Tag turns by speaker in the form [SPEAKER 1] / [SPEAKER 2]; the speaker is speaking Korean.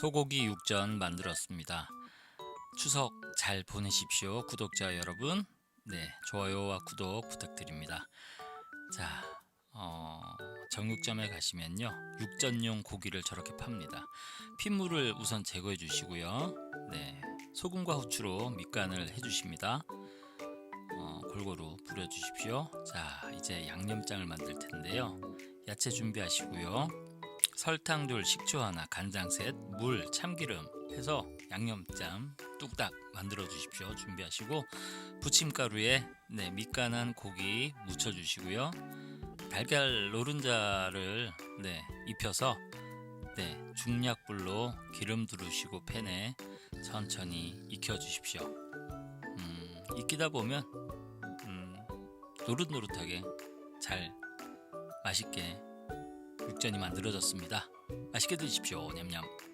[SPEAKER 1] 소고기 육전 만들었습니다. 추석 잘 보내십시오, 구독자 여러분. 네, 좋아요와 구독 부탁드립니다. 자, 어, 정육점에 가시면요, 육전용 고기를 저렇게 팝니다. 핏물을 우선 제거해 주시고요. 네, 소금과 후추로 밑간을 해 주십니다. 어, 골고루 뿌려 주십시오. 자, 이제 양념장을 만들 텐데요. 야채 준비하시고요. 설탕 둘, 식초 하나, 간장 셋, 물, 참기름 해서 양념장 뚝딱 만들어 주십시오. 준비하시고 부침가루에 네, 밑간한 고기 묻혀 주시고요. 달걀 노른자를 네, 입혀서 네, 중약불로 기름 두르시고 팬에 천천히 익혀 주십시오. 음, 익히다 보면 음, 노릇노릇하게 잘 맛있게 육전이 만들어졌습니다. 맛있게 드십시오. 냠냠.